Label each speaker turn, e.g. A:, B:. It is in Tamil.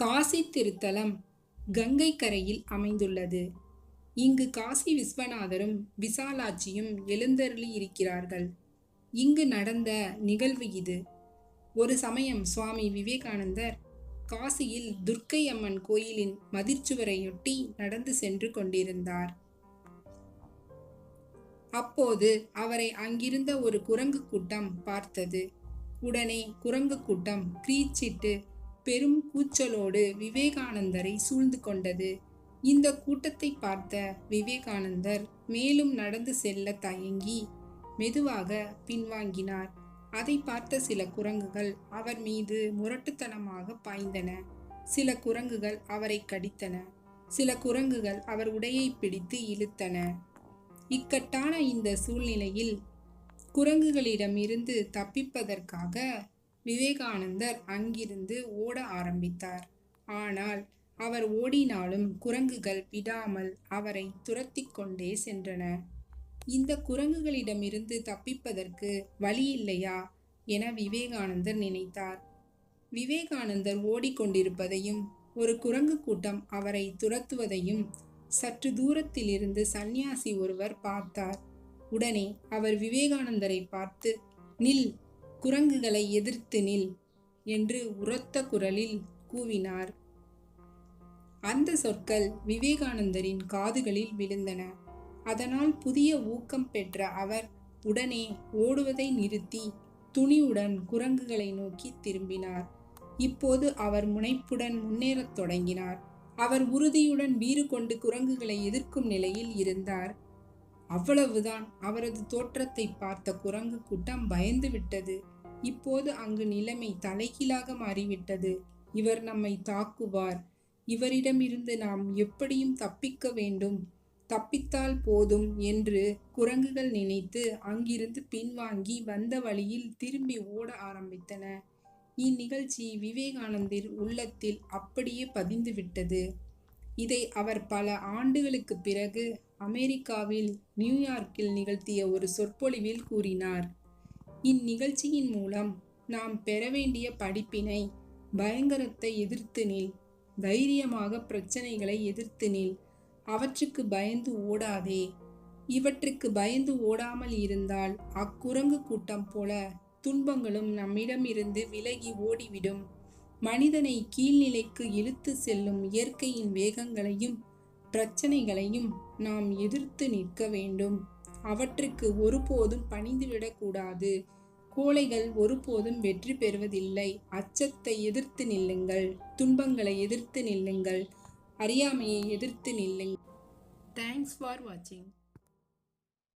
A: காசி திருத்தலம் கங்கை கரையில் அமைந்துள்ளது. இங்கு காசி விஸ்வநாதரும் விசாலாட்சியும் எழுந்தருளி இருக்கிறார்கள். இங்கு நடந்த நிகழ்வு இது. ஒரு சமயம் சுவாமி விவேகானந்தர் காசியில் துர்க்கை அம்மன் கோயிலின் மதிர்ச்சுவரையொட்டி நடந்து சென்று கொண்டிருந்தார். அப்போது அவரை அங்கிருந்த ஒரு குரங்கு கூட்டம் பார்த்தது. உடனே குரங்கு கூட்டம் கிரீச்சிட்டு பெரும் கூச்சலோடு விவேகானந்தரை சூழ்ந்து கொண்டது. இந்த கூட்டத்தை பார்த்த விவேகானந்தர் மேலும் நடந்து செல்ல தயங்கி மெதுவாக பின்வாங்கினார். அதை பார்த்த சில குரங்குகள் அவர் மீது முரட்டுத்தனமாக பாய்ந்தன. சில குரங்குகள் அவரை கடித்தன. சில குரங்குகள் அவர் உடையை பிடித்து இழுத்தன. இக்கட்டான இந்த சூழ்நிலையில் குரங்குகளிடமிருந்து தப்பிப்பதற்காக விவேகானந்தர் அங்கிருந்து ஓட ஆரம்பித்தார். ஆனால் அவர் ஓடினாலும் குரங்குகள் விடாமல் அவரை துரத்தி கொண்டே சென்றன. இந்த குரங்குகளிடமிருந்து தப்பிப்பதற்கு வழி இல்லையா என விவேகானந்தர் நினைத்தார். விவேகானந்தர் ஓடிக்கொண்டிருப்பதையும் ஒரு குரங்கு கூட்டம் அவரை துரத்துவதையும் சற்று தூரத்திலிருந்து சந்நியாசி ஒருவர் பார்த்தார். உடனே அவர் விவேகானந்தரை பார்த்து நில் குரங்குகளை எதிர்த்து நில் என்று உரத்த குரலில் கூவினார். அந்த சொற்கள் விவேகானந்தரின் காதுகளில் விழுந்தன. அதனால் புதிய ஊக்கம் பெற்ற அவர் உடனே ஓடுவதை நிறுத்தி துணிவுடன் குரங்குகளை நோக்கி திரும்பினார். இப்போது அவர் முனைப்புடன் முன்னேறத் தொடங்கினார். அவர் உறுதியுடன் வீறு கொண்டு குரங்குகளை எதிர்க்கும் நிலையில் இருந்தார். அவ்வளவுதான். அவரது தோற்றத்தை பார்த்த குரங்கு கூட்டம் பயந்து விட்டது. இப்போது அங்கு நிலைமை தலைகீழாக மாறிவிட்டது. இவர் நம்மை தாக்குவார். இவரிடமிருந்து நாம் எப்படியும் தப்பிக்க வேண்டும். தப்பித்தால் போதும் என்று குரங்குகள் நினைத்து அங்கிருந்து பின்வாங்கி வந்த வழியில் திரும்பி ஓட ஆரம்பித்தன. இந்நிகழ்ச்சி விவேகானந்தர் உள்ளத்தில் அப்படியே பதிந்துவிட்டது. இதை அவர் பல ஆண்டுகளுக்கு பிறகு அமெரிக்காவில் நியூயார்க்கில் நிகழ்த்திய ஒரு சொற்பொழிவில் கூறினார். இந்நிகழ்ச்சியின் மூலம் நாம் பெற வேண்டிய படிப்பினை பயங்கரத்தை எதிர்த்து நில் தைரியமாக பிரச்சனைகளை எதிர்த்து நில். அவற்றுக்கு பயந்து ஓடாதே. இவற்றுக்கு பயந்து ஓடாமல் இருந்தால் அக்குரங்கு கூட்டம் போல துன்பங்களும் நம்மிடமிருந்து விலகி ஓடிவிடும். மனிதனை கீழ்நிலைக்கு இழுத்து செல்லும் இயற்கையின் வேகங்களையும் பிரச்சனைகளையும் நாம் எதிர்த்து நிற்க வேண்டும். அவற்றுக்கு ஒருபோதும் பணிந்துவிடக்கூடாது. கோழைகள் ஒருபோதும் வெற்றி பெறுவதில்லை. அச்சத்தை எதிர்த்து நில்லுங்கள். துன்பங்களை எதிர்த்து நில்லுங்கள். அறியாமையை எதிர்த்து நில்லுங்கள். தேங்க்ஸ் ஃபார் வாட்சிங்